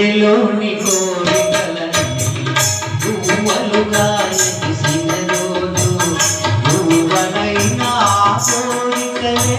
గుండెలోని కోరికలన్నీ గువ్వలుగా ఎగిసిన రోజు గువ్వలైన కోరికలే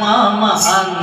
ಮಾಮ ಅಂಗ